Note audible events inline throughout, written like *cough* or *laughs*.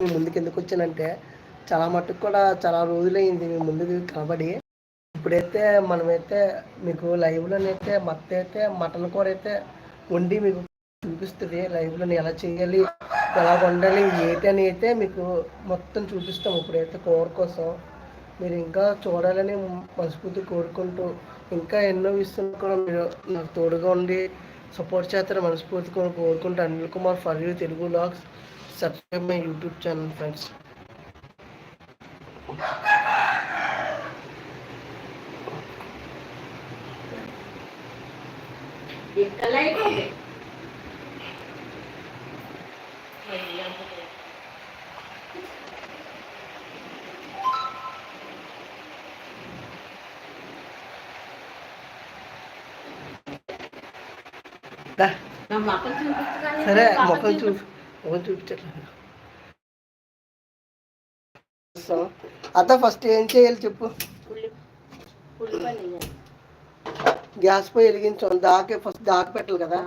ముందుకు ఎందుకు వచ్చానంటే చాలా మట్టుకు కూడా చాలా రోజులైంది మీ ముందుకు కనబడి. ఇప్పుడైతే మనమైతే మీకు లైవ్లోనైతే మత్త అయితే మటన్ కూర అయితే వండి మీకు చూపిస్తుంది. లైవ్లో ఎలా చేయాలి ఎలా వండాలి ఏంటి అని అయితే మీకు మొత్తం చూపిస్తాం ఇప్పుడైతే కూర కోసం. మీరు ఇంకా చూడాలని మనస్ఫూర్తి కోరుకుంటూ ఇంకా ఎన్నో విషయాలు కూడా మీరు నాకు తోడుగా ఉండి సపోర్ట్ చేస్తారు మనస్ఫూర్తి కోరుకుంటూ. Anil Kumar for you Telugu vlogs subscribe my YouTube channel friends దా, సరే మొక్కలు చూ చూపించట్లేదు అత్త ఫస్ట్ ఏం చేయాలి చెప్పు? గ్యాస్ పోయి వెలిగించాం దాకే ఫస్ట్ దాక పెట్టాలి కదా.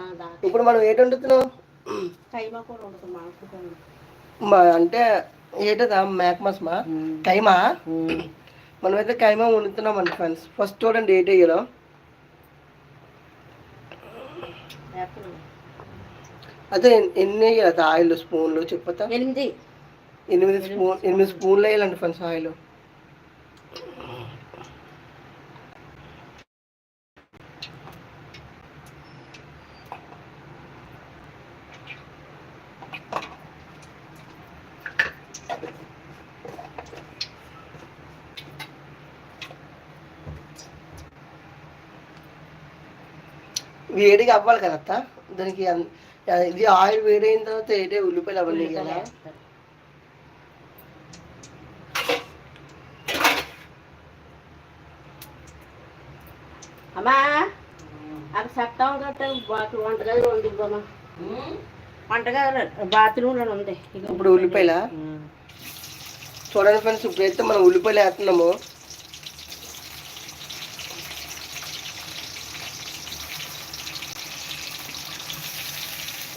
ఇప్పుడు మనం ఏంటి వండుతున్నాం? అంటే ఏంటదా? మేక మసమా కైమా? మనమైతే కైమా వండుతున్నాం అండి ఫ్రెండ్స్ ఫస్ట్ చూడండి ఏంటి వేయాలో. అదే ఎన్- ఎన్ని వేయాలి ఆయిల్ స్పూన్లు చెప్పతా ఎనిమిది. ఎనిమిది స్పూన్ ఎనిమిది స్పూన్లు. వేయాలండి ఫ్రెండ్స్ ఆయిల్. వేడిగా అవ్వాలి కదా దానికి ఇది ఆయిల్ వేడైన తర్వాత ఏంటి ఉల్లిపాయలు అవన్నీ వేయాలా? అమ్మా అక్కడ చట్టం గట్ట బాత్రూమ్ వంటగది ఉంది వంటగది బాత్రూంలో ఉంది. ఇప్పుడు ఉల్లిపాయల. చూడండి ఫ్రెండ్స్ ఇప్పుడైతే మనం ఉల్లిపాయలు వేస్తున్నాము.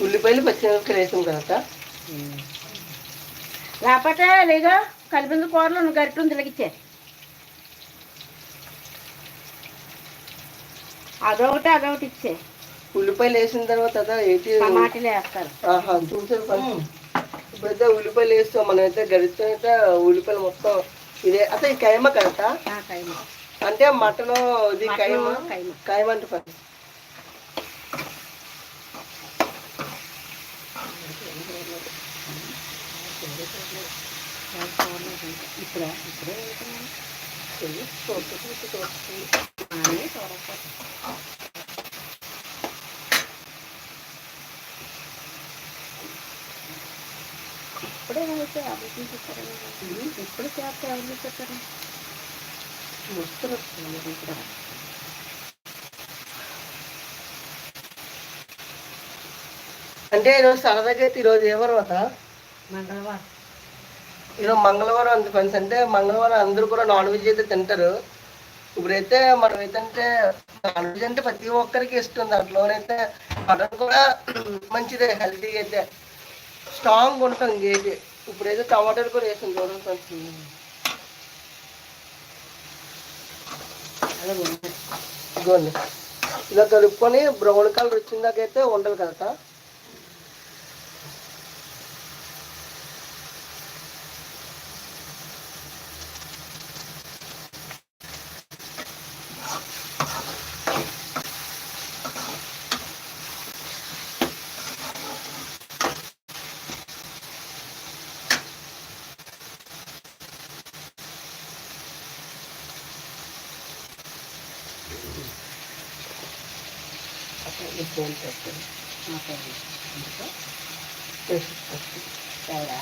ఉల్లిపాయలు పచ్చిమిరపకాయలు వేసాం కదా. లేకపోతే లేదో కలిపింది కూరలో నువ్వు గరిట ఉంది ఇలాగిచ్చే అదొకటి అదొకటి ఇచ్చే. ఉల్లిపాయలు వేసిన తర్వాత ఏంటి? టమాటాలు వేస్తారు. ఆహా చూసారు ఇప్పుడైతే ఉల్లిపాయలు వేస్తాం మనం అయితే గరితో అయితే ఉల్లిపాయలు మొత్తం ఇదే. అసలు ఈ కైమ కైమా. అంటే మటన్ ఇది కైమ. కైమ. అంటే ఫ్రెండ్స్ ఇప్పుడే ఇప్పుడే అన్నీ చూడకపోతే ఇప్పుడే అయితే అభివృద్ధి చెప్పారు ఇప్పుడు చేస్తే ఎవరు చెప్పారు ముస్తరు వస్తుంది అంటే ఈరోజు సరదాగా అయితే ఈరోజు ఏ అత మంగళవారం. ఈరోజు మంగళవారం అంత ఫ్రెండ్స్. అంటే మంగళవారం అందరూ కూడా నాన్ వెజ్ అయితే తింటారు. ఇప్పుడైతే మనం ఏంటంటే నాన్ వెజ్ అంటే ప్రతి ఒక్కరికి ఇష్టం. దాంట్లోనైతే మటన్ కూడా మంచిదే హెల్తీగా అయితే. స్ట్రాంగ్ ఉంటాం ఇంకేంటి ఇప్పుడైతే టమాటాలు కూడా వేసాం చూడండి ఫ్రెండ్స్. ఇదిగోండి. ఇలా కలుపుకొని బ్రౌన్ కలర్ వచ్చిన దాకా అయితే ఉండాలి కదా ఈ ఫోన్ మా ఓకే ఎందుకు చేసేస్తాను. తేడా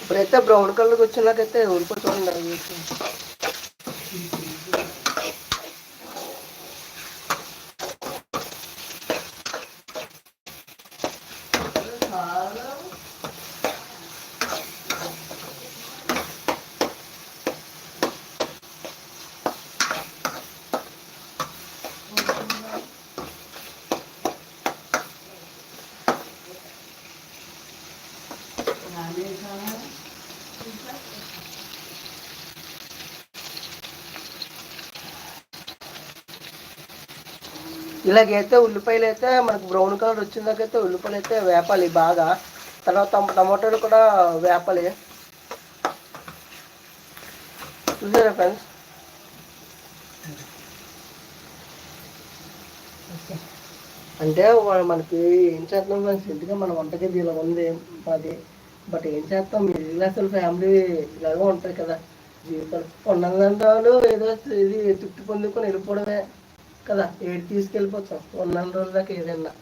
ఇప్పుడైతే బ్రౌన్ కలర్కి వచ్చినాకైతే ఊరుకో ఇలాగైతే ఉల్లిపాయలు అయితే మనకు బ్రౌన్ కలర్ వచ్చిందాకైతే ఉల్లిపాయలు అయితే వేపాలి బాగా. తర్వాత టమ- టమాటాలు కూడా వేపాలి. చూసారా ఫ్రెండ్స్? అంటే మనకి ఏం చేస్తున్నాం ఫ్రెండ్స్? ఎందుకంటే మన వంటగది ఇలా ఉంది మాది. బట్ ఏం చేస్తాం? మిడిల్ అసలు ఫ్యామిలీ ఇలాగే ఉంటుంది కదా. జీవితం ఏదో ఇది తృప్తి పొందుకొని వెళ్ళిపోవడమే. కదా ఏడు తీసుకెళ్ళిపోతాం. ఉన్న రోజుల దాకా ఏదైనా.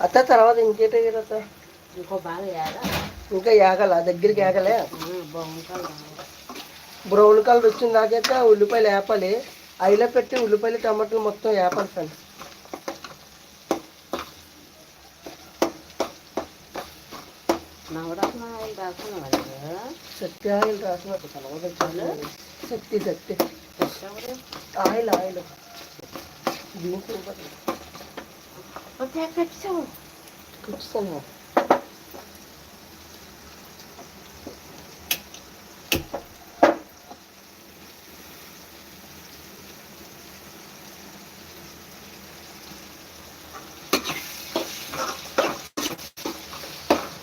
అత్త తర్వాత ఇంకేటే అత్త? ఇంకో బాగా వేయాలా ఇంకా ఏగల దగ్గరికి బాగుంటుంది బ్రౌన్ కలర్ వచ్చిన దాకైతే ఉల్లిపాయలు వేపాలి అయిలో పెట్టి ఉల్లిపాయలు టమాటాలు మొత్తం వేపాలి కదా శక్తి ఆయిల్ చాలా శక్తి శక్తి ఆయిల్ ఆయిల్. దీంట్లో ఇవ్వదు. ఓకే కట్టావు కూర్చున్నాను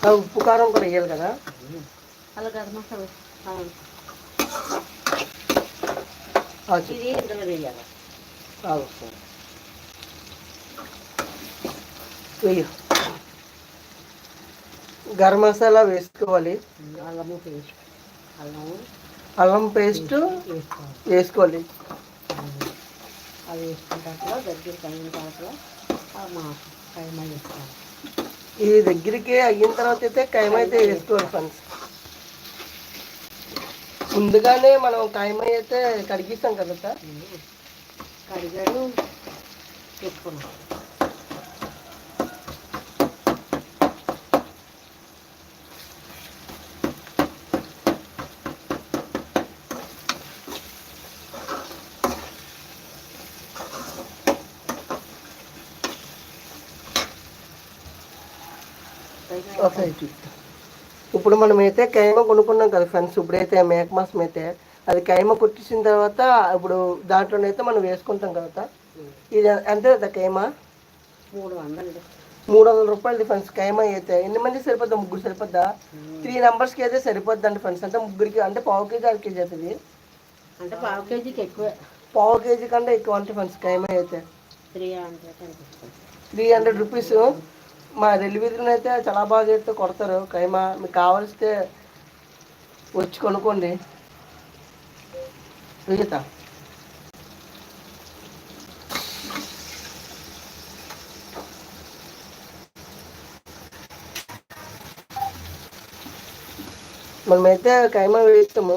ఆ ఉప్పు కారం కూడా వేయాలి కదా అలా గరం మసాలా అవును. ఆ చెయ్యి. ఇది ఇందులో వేయాలి ఆ ఉప్పు. వెయ్యి. గరం మసాలా వేసుకోవాలి. అల్లము పేస్ట్ అల్లం అల్లం పేస్ట్ వేసుకోవాలి. వేసుకోవాలి అది వేసుకున్న దగ్గర అయిన తర్వాత కైమా వేసుకోవాలి ఈ దగ్గరికి అయిన తర్వాత అయితే కైమ అయితే వేసుకోవాలి ఫ్రెండ్స్. ముందుగానే మనం కైమ అయితే కడిగిస్తాం కదా సార్? కడిగాడు పెట్టుకున్నాం. చూస్తాం. ఇప్పుడు మనం అయితే కైమ కొనుక్కున్నాం కదా ఫ్రెండ్స్ ఇప్పుడైతే మేక మాసం అయితే అది కైమ పుట్టించిన తర్వాత ఇప్పుడు దాంట్లోనైతే మనం వేసుకుంటాం కదా. ఇది ఎంత కైమ మూడు వందలు. మూడు వందల రూపాయలు ఫ్రెండ్స్ కైమ అయితే. ఎన్ని మంది సరిపోద్దా? ముగ్గురు సరిపోద్దా? త్రీ నెంబర్స్కి అయితే సరిపోద్దండి ఫ్రెండ్స్ అంటే ముగ్గురికి అంటే పావు కేజీ అర కేజీ అవుతుంది. అంటే పావు కేజీకి ఎక్కువే. పావు కేజీ కంటే ఎక్కువ అంటే ఫ్రెండ్స్ కైమ అయితే. Three hundred three hundred rupees. మా డెలివరీని అయితే చాలా బాగా చేస్తే కొడతారు. కైమా మీకు కావాల్సితే వచ్చి కొనుక్కోండి. విజిత మనమైతే కైమా వేస్తాము.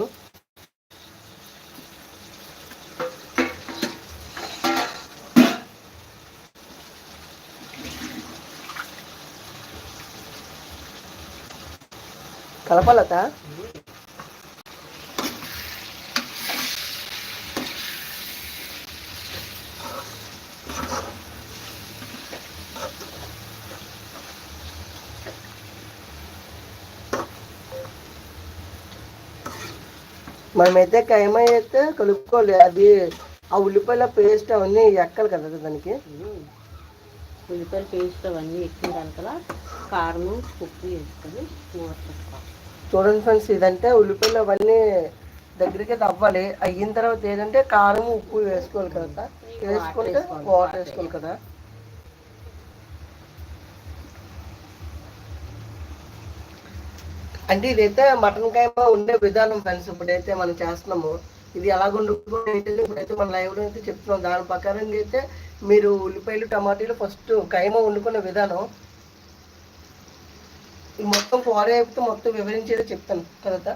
కలపాలత? మనమైతే కైమా అయితే కలుపుకోవాలి? అది ఆ ఉల్లిపాయల పేస్ట్ అవన్నీ ఎక్కాలి కదా దానికి? ఉల్లిపాయల పేస్ట్ అవన్నీ ఎక్కిన తర్వాత కారము ఉప్పు వేసుకొని మూత పెట్టుకోవాలి చూడండి ఫ్రెండ్స్ ఇదంటే ఉల్లిపాయలు అవన్నీ దగ్గరికి తవ్వాలి. అయిన తర్వాత ఏంటంటే కారం ఉప్పు వేసుకోవాలి కదా వేసుకుంటే వాటర్ వేసుకోవాలి కదా. అంటే ఇదైతే మటన్ కాయమ ఉండే విధానం ఫ్రెండ్స్ ఇప్పుడైతే మనం చేస్తున్నాము. ఇది ఎలా వండుకోవాలి ఇప్పుడైతే మన లైవ్లో అయితే చెప్తున్నాం. దాని ప్రకారం అయితే మీరు ఉల్లిపాయలు టమాటీలు ఫస్ట్ కైమ వండుకునే విధానం ఈ మొత్తం కూర మొత్తం వివరించేదో చెప్తాను. కదా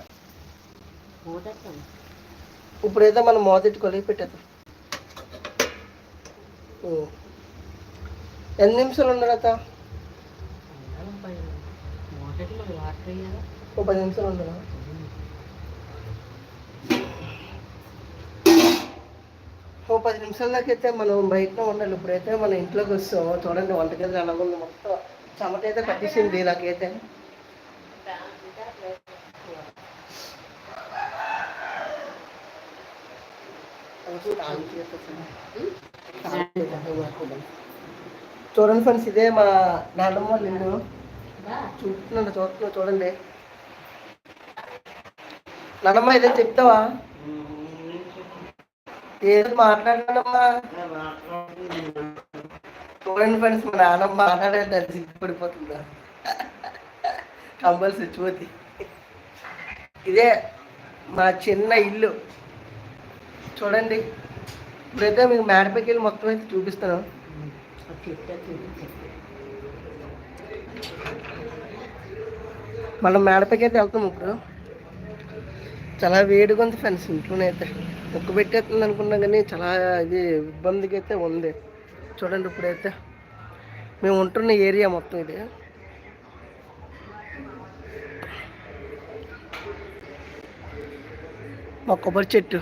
ఇప్పుడైతే మనం మొదటి కొలిగి పెట్టేద్దాం. ఎన్ని నిమిషాలు ఉండడత ఒక పది నిమిషాలు ఉండదా ఓ పది నిమిషాల దాకా అయితే మనం బయట ఉండాలి. ఇప్పుడైతే మన ఇంట్లోకి వస్తాం. చూడండి వంటగది అలాగుంది మొత్తం. చెమట అయితే పట్టేసింది. నాకైతే చూడండి ఫ్రెండ్స్ ఇదే మా నాన్నమ్మ వాళ్ళ ఇల్లు. చూస్తున్నాను చూస్తున్నా చూడండి. నాన్నమ్మ ఇదే చెప్తావా? ఏదో మాట్లాడానమ్మా. చూడండి ఫ్రెండ్స్ మా నాన్నమ్మ మాట్లాడాలి అది సిగ్గుపడిపోతుందా? కంపల్సరీ చూతి ఇదే మా చిన్న ఇల్లు. చూడండి. ఇప్పుడైతే మీకు మేడపైకి వెళ్ళి మొత్తం అయితే చూపిస్తాను. మనం మేడపైకి అయితే వెళ్తాం ఇప్పుడు. చాలా వేడిగా ఉంది ఫ్రెండ్స్ ఇంట్లోనే అయితే. ముక్కు పెట్టేస్తుంది అనుకున్నా కానీ చాలా ఇది ఇబ్బందికి అయితే ఉంది. చూడండి ఇప్పుడైతే. మేము ఉంటున్న ఏరియా మొత్తం ఇది. మా కొబ్బరి చెట్టు.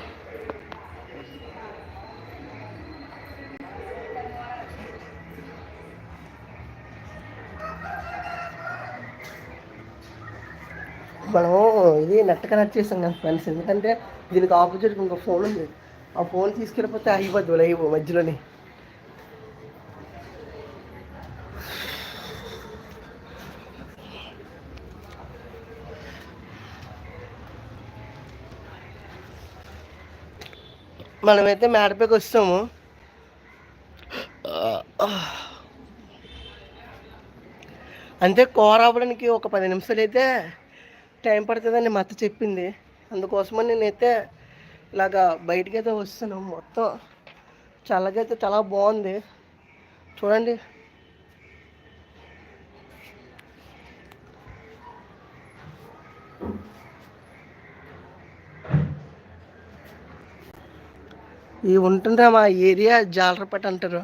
మనం ఇది నెట్ కనెక్ట్ చేసాం కదా ఫ్రెండ్స్. ఎందుకంటే దీనికి ఆపోజిట్ ఇంకో ఫోన్ ఉంది. ఆ ఫోన్ తీసుకెళ్ళిపోతే అయిపోద్ది లైవ్ మధ్యలోనే. మనమైతే మేడపైకి వస్తాము. అంతే కూర అవ్వడానికి ఒక పది నిమిషాలు అయితే టైం పడుతుందని మా అత్త చెప్పింది. అందుకోసమని నేనైతే ఇలాగా బయటికి అయితే వస్తాను మొత్తం చల్లగైతే చాలా బాగుంది. చూడండి. ఈ ఉంటుందా మా ఏరియా జాలరపేట అంటారు.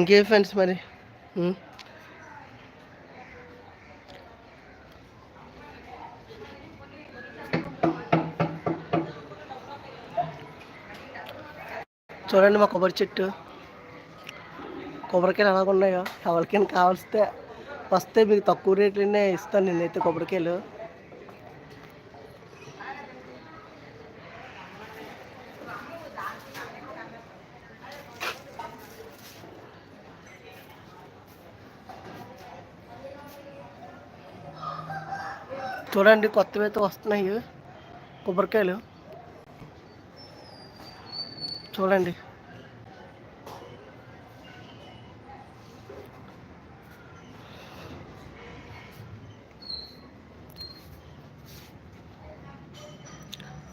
ఇంకే ఫ్రెండ్స్ మరి? చూడండి మా కొబ్బరి చెట్టు. కొబ్బరికాయలు ఎలాగ ఉన్నాయో ఎవరికైనా కావాల్స్తే వస్తే మీకు తక్కువ రేట్లోనే ఇస్తాను నేనైతే కొబ్బరికాయలు. చూడండి కొత్తవి అయితే వస్తున్నాయి కొబ్బరికాయలు. చూడండి.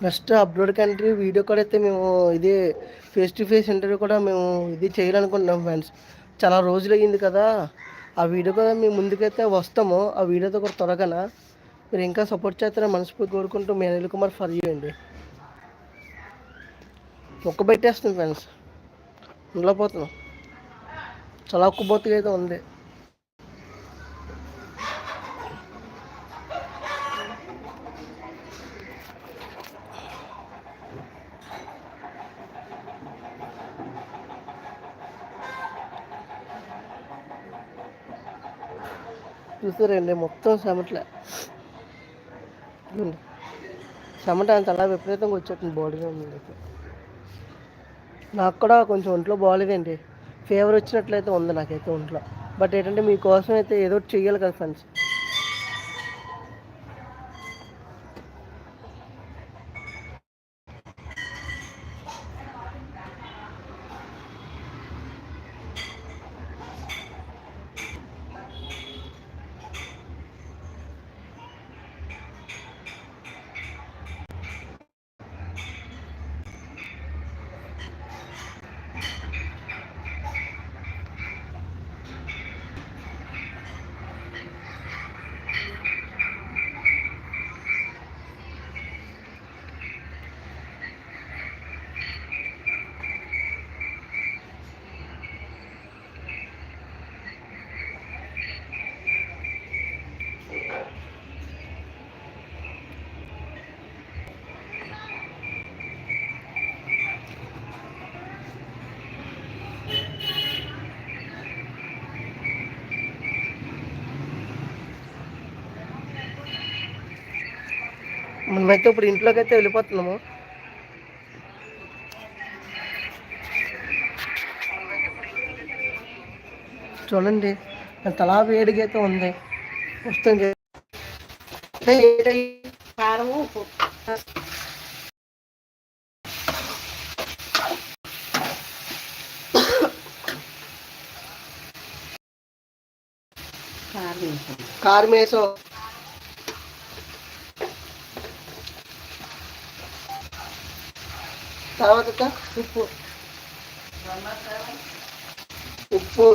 నెక్స్ట్ అప్లోడ్ కంట్రీ వీడియో కూడా అయితే మేము ఇది ఫేస్ టు ఫేస్ ఇంటర్వ్యూ కూడా మేము ఇది చేయాలనుకుంటున్నాం ఫ్రెండ్స్. చాలా రోజులు అయ్యింది కదా. ఆ వీడియో కూడా మేము ముందుకైతే వస్తాము. ఆ వీడియోతో కూడా త్వరగా మీరు ఇంకా సపోర్ట్ చేస్తారని మనస్ఫూర్తి కోరుకుంటూ మీ అనిల్ కుమార్ ఫర్ యూ అండి. ఒక్క పెట్టేస్తుంది ఫ్రెండ్స్ ఉండలేకపోతున్నాం చాలా ఒక్కబోతుగా అయితే ఉంది. చూసారండి మొత్తం సెమట్లే. ఇదిగోండి. చెమట అంత అలా విపరీతంగా వచ్చేస్తుంది బాడీలో ఉంది అయితే. నాకు కూడా కొంచెం ఒంట్లో బాగాలేదండి ఫీవర్ వచ్చినట్లయితే ఉంది నాకైతే ఒంట్లో బట్ ఏంటంటే మీకోసం అయితే ఏదో ఒకటి చెయ్యాలి కదా ఫ్రెండ్స్ మనమైతే ఇప్పుడు ఇంట్లోకి అయితే వెళ్ళిపోతున్నాము. చూడండి తలా వేడిగా అయితే ఉంది. వస్తుంది? కారము ఉప్పు కారం వేసాం తర్వాత ఉప్పు. ఉప్పు.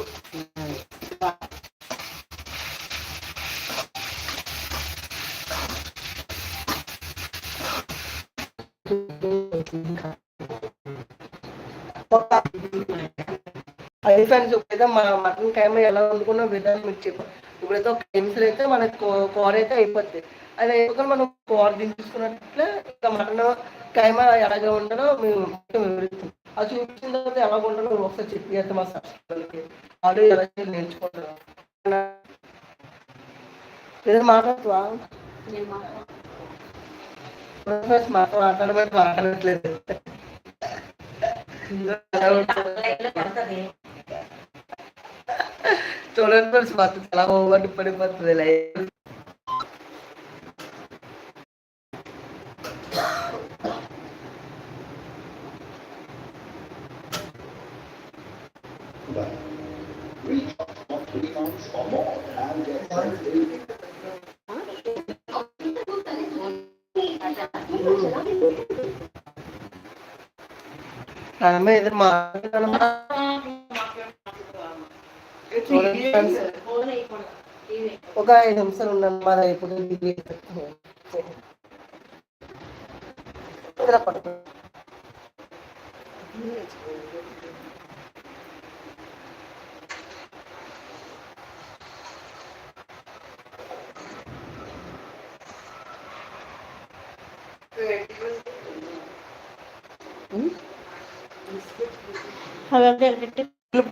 అది ఫ్రెండ్స్ ఇప్పుడైతే మన మటన్ కైమ ఎలా వండుకున్న విధానం మీకు చెప్పాం. ఇప్పుడైతే ఒక నిమిషాలు అయితే మన కూ- కూర అయితే అయిపోతుంది అది అయిపోకుండా మనం కూర దించుకున్నట్లే ఇంకా మటన్ కైమ ఎలాగ ఉండాలో మేము అది చూపించిన తర్వాత ఎలా ఉండాలో ఒకసారి చెప్పి అయితే మా సబ్స్క్రైబర్కి వాళ్ళు ఎలా నేర్చుకుంటారు ఏదైనా మాట్లాడుతావా? మాట్లాడమంటే మాట్లాడట్లేదు. చూడండి ఫ్రెండ్స్ చాలా ఓవర్ పడిపోతుంది లైఫ్. అమ్మ ఎదురు మాట్లాడమ్మా చూడండి ఫ్రెండ్స్ ఫోన్ వేయకూడదు టీవీ ఒక ఐదు నిమిషాలు ఉన్నాను మన ఇప్పుడు ఇది ఇలా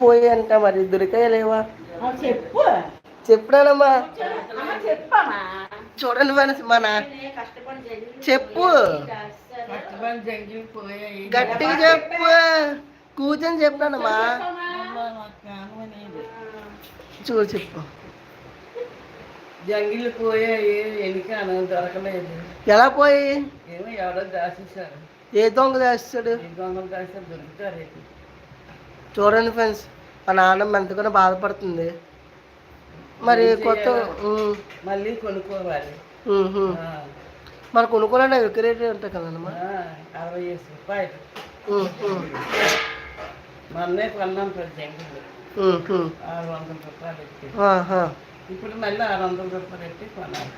పోయి అంట మరి దొరికాయలేవా? చెప్పు. చెప్పుడానమ్మా. చూడండి మన చదివి చెప్పు. గట్టిగా చెప్పు. కూర్చొని చెప్పానమ్మా. చూడు చెప్పు. జంగిల్ పోయాయి ఎన్నికాను దొరకలేదు. ఎలా పోయి? ఏమో ఎవడో దాచేశారు ఏ దొంగ చేస్తాడు ఈ దొంగలు దాచేసారు దొరుకుతారు. చూడండి ఫ్రెండ్స్ మా నాన్నమ్మ ఎంతగానో బాధపడుతుంది. మరి కొత్త మళ్ళీ కొనుక్కోవాలి. మరి కొనుక్కోవాలంటే అవి రేట్ ఉంటాయి కదమ్మా ఆ, అరవై రూపాయలు. మొన్నే కొన్నాం. ఆరు వందల రూపాయలు పెట్టి ఆహా. ఇప్పుడు మళ్ళీ ఆరు వందల రూపాయలు పెట్టి కొనాలి.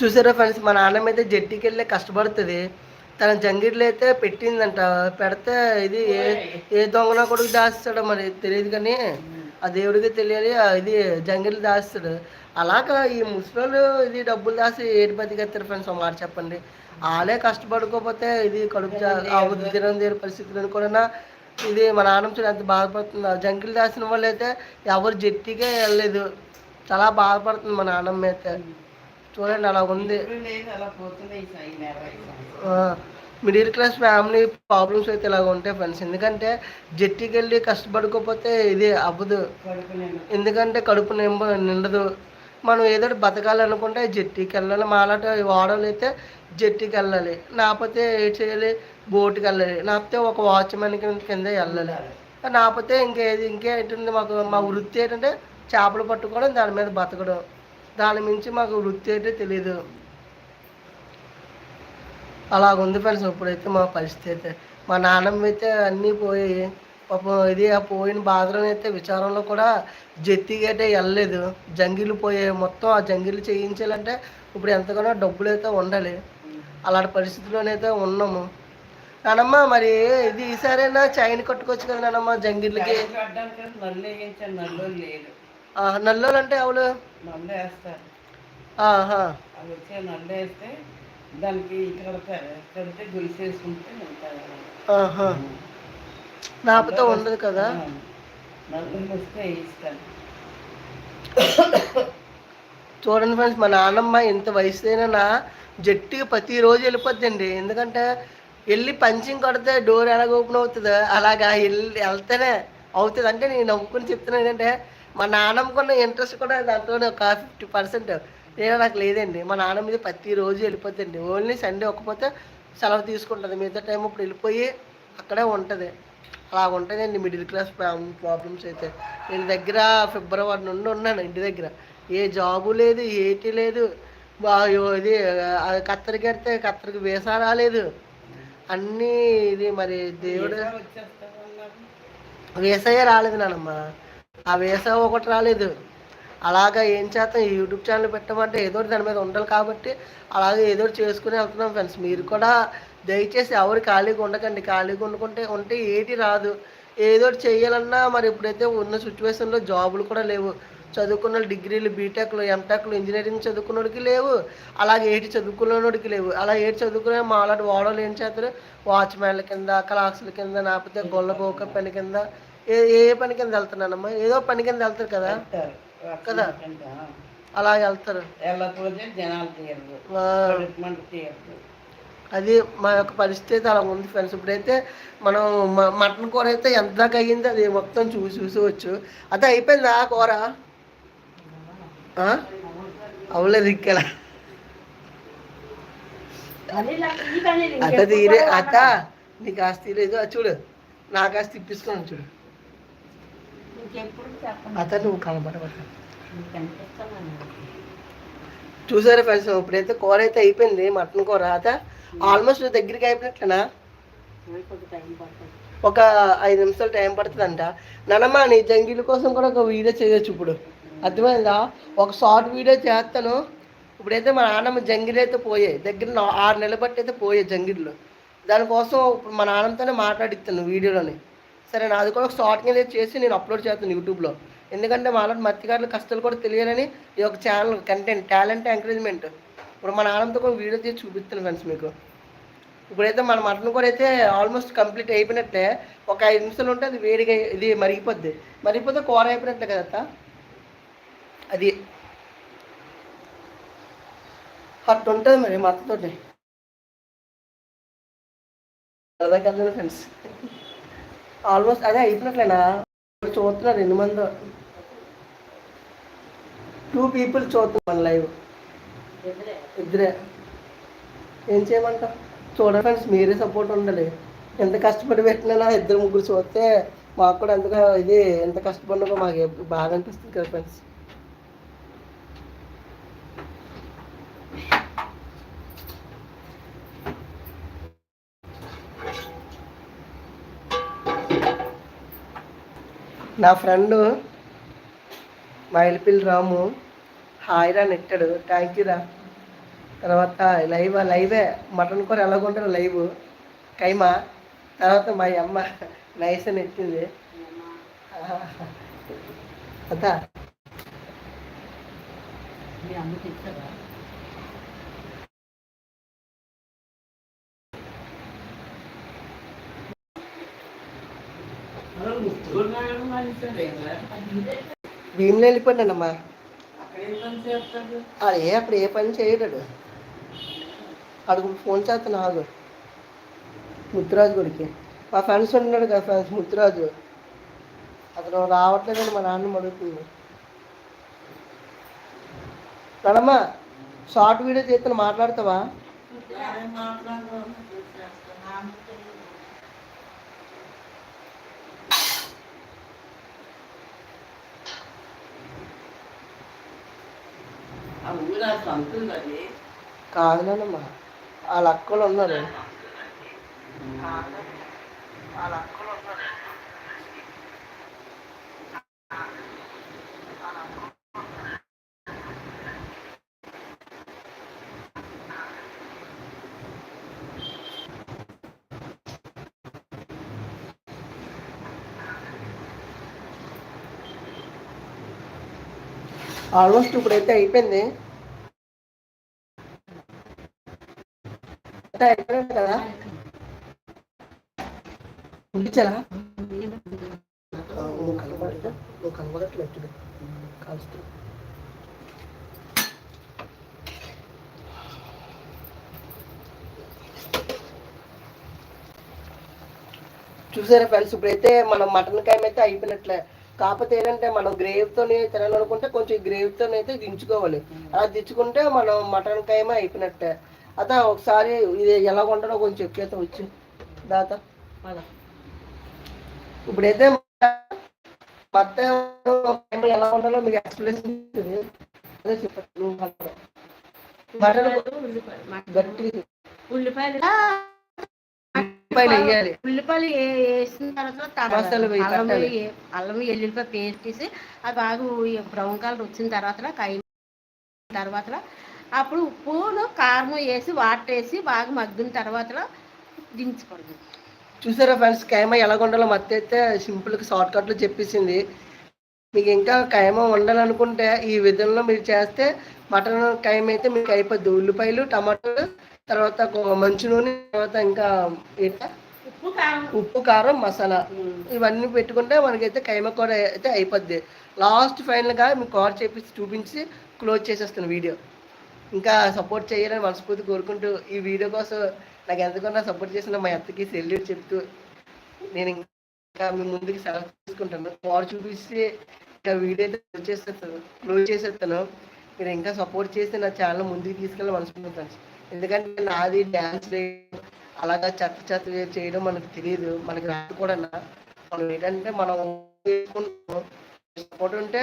చూసారా ఫ్రెండ్స్ మా నాన్నమ్మ అయితే జట్టికి వెళ్ళి కష్టపడుతుంది. తన జంగిర్లు అయితే పెట్టిందంట. పెడితే ఇది ఏ ఏ దొంగన కొడుకు దాస్తాడో మరి తెలియదు కానీ ఆ దేవుడికి తెలియాలి ఇది జంగిర్లు దాస్తాడు. అలాగా ఈ ముసలోళ్ళు ఇది డబ్బులు దాసి ఏడు బతికేస్తారు ఫ్రెండ్స్? ఒక మాట చెప్పండి. వాళ్ళే కష్టపడుకోకపోతే ఇది కడుపు అవుద్ది తినని దేని పరిస్థితులను కూడా ఇది మా నాన్నమ్మ చూడ ఎంత బాధపడుతుంది. ఆ జంగిల్ దాసిన వాళ్ళు అయితే ఎవరు జట్టికే వెళ్ళలేదు. చాలా బాధపడుతుంది మా నాన్నమ్మ అయితే. చూడండి అలా ఉంది. మిడిల్ క్లాస్ ఫ్యామిలీ ప్రాబ్లమ్స్ అయితే ఇలాగ ఉంటాయి ఫ్రెండ్స్. ఎందుకంటే జట్టికి వెళ్ళి కష్టపడుకోకపోతే ఇది అవ్వదు. ఎందుకంటే కడుపు నింప నిండదు. మనం ఏదో బతకాలనుకుంటే జట్టికి వెళ్ళాలి మాలాట అయితే జట్టికి వెళ్ళాలి నాకపోతే ఏం చేయాలి? బోటుకి వెళ్ళాలి నాకపోతే ఒక వాచ్మెన్ కింద వెళ్ళాలి. నాకపోతే ఇంకేది ఇంకేంటుంది మాకు? మా వృత్తి ఏంటంటే చేపలు పట్టుకోవడం దాని మీద బతకడం. దాని మించి మాకు వృత్తి అయితే తెలియదు అలా ఉంది ఫ్రెండ్స్ ఇప్పుడైతే మా పరిస్థితి అయితే. మా నాన్నమ్మ అయితే అన్నీ పోయి పాపం ఇది ఆ పోయిన బాధలను అయితే విచారంలో కూడా జెత్తికి అయితే వెళ్ళలేదు. జంగిలు పోయే మొత్తం ఆ జంగిలు చేయించాలంటే ఇప్పుడు ఎంతగానో డబ్బులు అయితే ఉండాలి. అలాంటి పరిస్థితిలోనైతే ఉన్నాము. నానమ్మ మరి ఇది ఈసారైనా చైన్ కట్టుకోవచ్చు కదా నానమ్మ జంగిల్కి నల్లోలు అంటే అవును నల్లు వేస్తారు. అవి వచ్చే నల్లు వేస్తే దానికి కడతారు కడితే వేసుకుంటే నాపతో ఉండదు కదా? నల్లు వస్తే వేయిస్తాను చూడండి ఫ్రెండ్స్ మా నాన్నమ్మ ఇంత వయసు అయినా జట్టుకి ప్రతిరోజు వెళ్ళిపోద్దండి. ఎందుకంటే వెళ్ళి పంచింగ్ కొడితే డోర్ ఎలాగ ఓపెన్ అవుతుందో అలాగా వెళ్ళి వెళ్తేనే అవుతుంది. అంటే నేను నవ్వుకుని చెప్తున్నాను ఏంటంటే మా నాన్నమ్మకున్న ఇంట్రెస్ట్ కూడా దాంట్లో ఒక ఫిఫ్టీ పర్సెంట్ నేను నాకు లేదండి. మా నాన్న మీద ప్రతిరోజు వెళ్ళిపోద్దండి. ఓన్లీ సండే ఒక్కపోతే సెలవు తీసుకుంటుంది. మిగతా టైం ఇప్పుడు వెళ్ళిపోయి అక్కడే ఉంటుంది. అలా ఉంటుందండి మిడిల్ క్లాస్ ప్రాబ్లమ్స్ అయితే. నేను దగ్గర ఫిబ్రవరి నుండి ఉన్నాను ఇంటి దగ్గర. ఏ జాబు లేదు ఏటి లేదు. ఇది ఆ, కత్తెర కడితే కత్తెరకి వీసా రాలేదు. అన్నీ ఇది మరి దేవుడు వీసయ్యే రాలేదు నానమ్మ. ఆ వీసా ఒకటి రాలేదు. అలాగా ఏం చేస్తాం? యూట్యూబ్ ఛానల్ పెట్టమంటే ఏదో ఒకటి దాని మీద ఉండాలి కాబట్టి అలాగే ఏదో చేసుకుని వెళ్తున్నాం ఫ్రెండ్స్. మీరు కూడా దయచేసి ఎవరు ఖాళీగా ఉండకండి. ఖాళీగా ఉండుకుంటే ఉంటే ఏటి రాదు. ఏదో చేయాలన్నా మరి ఇప్పుడైతే ఉన్న సిచ్యువేషన్లో జాబులు కూడా లేవు. చదువుకున్న డిగ్రీలు బీటెక్లు ఎంటెక్లు ఇంజనీరింగ్ చదువుకున్నోడికి లేవు. అలాగే ఏటి చదువుకున్నోడికి లేవు. అలా ఏటి చదువుకునే మా అలాంటి ఏం చేస్తారు? వాచ్మ్యాన్ల కింద క్లాసుల కింద లేకపోతే గొల్ల గోక పని కింద ఏ ఏ పని కింద వెళ్తున్నానమ్మా? ఏదో పని కింద వెళ్తారు కదా. కదా? అలా వెళ్తారు. వెళ్ళకపోతే జనాలు తీయరు. అది మా యొక్క పరిస్థితి అలా ఉంది ఫ్రెండ్స్. ఇప్పుడైతే మనం మటన్ కూర అయితే ఎంత దాకా అయ్యింది అది మొత్తం చూసి చూసుకోవచ్చు అదే అయిపోయిందా కూర? ఆ? అవలేదు ఇక్కడ. అత్త తీరే అత్త నీకు ఆస్తి లేదు. చూడు. నాకు ఆస్తి ఇప్పించుకున్నాను చూడు. నీకు అనిపిస్తున్నాను చూసారా ఫ్రెండ్స్ ఇప్పుడైతే కూర అయితే అయిపోయింది మటన్ కూర. అత ఆల్మోస్ట్ దగ్గరికి అయిపోయినట్లేనా? ఒక ఐదు నిమిషాలు టైం పడుతుందంట. నానమ్మ నీ జంగిల్ కోసం కూడా ఒక వీడియో చేయొచ్చు ఇప్పుడు. అర్థమైందా? ఒక షార్ట్ వీడియో చేస్తాను. ఇప్పుడైతే మా నాన్నమ్మ జంగిల్ అయితే పోయాయి దగ్గర ఆరు నెలలు బట్టి అయితే పోయాయి జంగిల్లో. దానికోసం ఇప్పుడు మా నాన్నతోనే మాట్లాడిస్తాను వీడియోలోని. సరే నాది కూడా ఒక షార్ట్ కింద చేసి నేను అప్లోడ్ చేస్తాను యూట్యూబ్లో ఎందుకంటే మాలాంటి మత్తిగారుల కష్టాలు కూడా తెలియాలని ఈ యొక్క ఛానల్ కంటెంట్ టాలెంట్ ఎంకరేజ్మెంట్ ఇప్పుడు మా నాన్నతో కూడా వీడియో తీసి చూపిస్తాను ఫ్రెండ్స్ మీకు. ఇప్పుడైతే మన మటన్ కూడా అయితే ఆల్మోస్ట్ కంప్లీట్ అయిపోయినట్లే. ఒక ఐదు నిమిషాలు ఉంటే అది వేడిగా ఇది మరిగిపోద్ది. మరిగిపోతే కూర అయిపోయినట్లే కదా అది అట్టు ఉంటుంది మరి మా అత్తతోటి. కదా ఫ్రెండ్స్ ఆల్మోస్ట్ అదే అయిపోయినట్లేనా? ఇప్పుడు చూస్తున్నారు ఎన్ని మంది. టూ పీపుల్ చూస్తున్నారు మన లైవ్ ఇద్దరే. ఏం చేయమంటావు చూడండి ఫ్రెండ్స్ మీరే సపోర్ట్ ఉండాలి. ఎంత కష్టపడి పెట్టినా ఇద్దరు ముగ్గురు చూస్తే మాకు కూడా ఎంతగా ఇది ఎంత కష్టపడినా మాకు బాగా అనిపిస్తుంది కదా ఫ్రెండ్స్ నా ఫ్రెండ్ మైలిపిల్లి రాము హాయ్ రా నెట్టాడు థ్యాంక్ యూ రా. తర్వాత లైవ్ లైవే మటన్ కూర ఎలాగుంటారు లైవ్. కైమా తర్వాత మా అమ్మ నైస్ అని ఎత్తింది అదా మీ అమ్మ తెచ్చారా భీమిలో వెళ్ళిపోయాడమ్మా అక్కడ ఏం అదే అప్పుడు ఏ పని చేయడాడు అడుగు ఫోన్ చేస్తాను ఆగు ముత్తురాజు గుడికి. మా ఫ్రెండ్స్ ఉన్నాడు కదా ఫ్రెండ్స్ ముత్తురాజు. అతను రావట్లేదని మా నాన్న అడుగుతుంది కదమ్మా షార్ట్ వీడియో చేస్తాను మాట్లాడతావా? ఆ ఊరు ఆ సొంతం అది కాదు. నాన్నమ్మా వాళ్ళ అక్కలు ఉన్నారు. వాళ్ళ అక్కలు ఆల్మోస్ట్ ఇప్పుడైతే అయిపోయింది. కదా? చూసారా ఫ్రెండ్స్ ఇప్పుడైతే మనం మటన్ కాయమైతే అయితే అయిపోయినట్లే. కాకపోతే ఏంటంటే మనం గ్రేవ్తోనే తినాలనుకుంటే కొంచెం గ్రేవ్తో అయితే దించుకోవాలి. అలా దించుకుంటే మనం మటన్ కాయమే అయిపోయినట్టే. అదా ఒకసారి ఇది ఎలా ఉంటుందో కొంచెం చెప్పేత వచ్చి. దాత. పద. ఇప్పుడైతే ఎలా ఉండాలో మీకు ఎక్స్ప్లెనేషన్ ఇస్తుంది అదే చెప్పండి. మటన్ చెప్పు. ఉల్లిపాయలు. ఉల్లిపాయలు వేయాలి. ఉల్లిపాయలు వేసిన తర్వాత అల్లం అల్లం ఎల్లుల్లిపాయ పేస్ట్ వేసి అది బాగా బ్రౌన్ కలర్ వచ్చిన తర్వాత కాయ తర్వాత అప్పుడు ఉప్పును కారం వేసి వాటర్ వేసి బాగా మగ్గిన తర్వాత దించుకోండి. చూసారా ఫ్రెండ్స్ కైమా ఎలా మత్త అయితే సింపుల్గా షార్ట్ కట్లో చెప్పేసింది. మీకు ఇంకా కైమా వండాలనుకుంటే ఈ విధంలో మీరు చేస్తే మటన్ కైమ అయితే మీకు అయిపోద్ది. ఉల్లిపాయలు టమాటాలు తర్వాత మంచు నూనె తర్వాత ఇంకా ఏంట? ఉప్పు కారం. ఉప్పు కారం మసాలా. ఇవన్నీ పెట్టుకుంటే మనకైతే కైమ కూర అయితే అయిపోద్ది. లాస్ట్ ఫైనల్గా మీకు కూర చేపించి చూపించి క్లోజ్ చేసేస్తాను వీడియో. ఇంకా సపోర్ట్ చేయాలని మనస్ఫూర్తి కోరుకుంటూ ఈ వీడియో కోసం నాకు ఎంతకన్నా సపోర్ట్ చేసిన మా అత్తకి సెల్యూట్ చెప్తూ నేను ఇంకా మీ ముందుకి సెలవు తీసుకుంటాను. కూర చూపిస్తే ఇంకా వీడియో అయితే క్లోజ్ చేసేస్తాను. క్లోజ్ చేసేస్తాను. మీరు ఇంకా సపోర్ట్ చేసి నా ఛానల్ ముందుకు తీసుకెళ్ళి మనసుకుంటాను ఎందుకంటే నాది డ్యాన్స్ అలాగా చెత్త చెత్త చేయడం మనకు తెలియదు మనకి రాదు కూడా మనం ఏంటంటే మనం సపోర్ట్ ఉంటే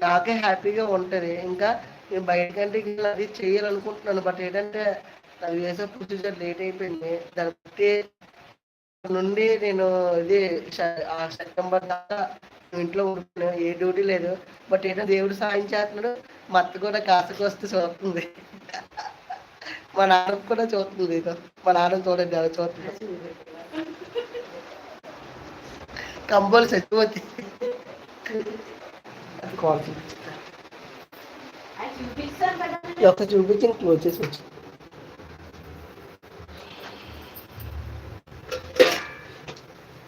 నాకే హ్యాపీగా ఉంటుంది. ఇంకా నేను బయట కంట్రీకి అది చేయాలనుకుంటున్నాను. బట్ ఏంటంటే నాకు వేసే ప్రొసీజర్ లేట్ అయిపోయింది. దాన్ని బట్టి నుండి నేను ఇది ఆ సెప్టెంబర్ దాకా ఇంట్లో ఉంటున్నాను ఏ డ్యూటీ లేదు. బట్ ఏంటంటే దేవుడు సాయం చేస్తున్నాడు మా అత్త కూడా కాసుకు వస్తే చూస్తుంది. *laughs* మా నాన్న కూడా చూస్తుంది ఇదో. మా నాన్న చూడండి అలా చూస్తుంది. కంబోలు చచ్చిపోతుంది అది కాల్ చూపించి క్లోజ్ చేసి వచ్చింది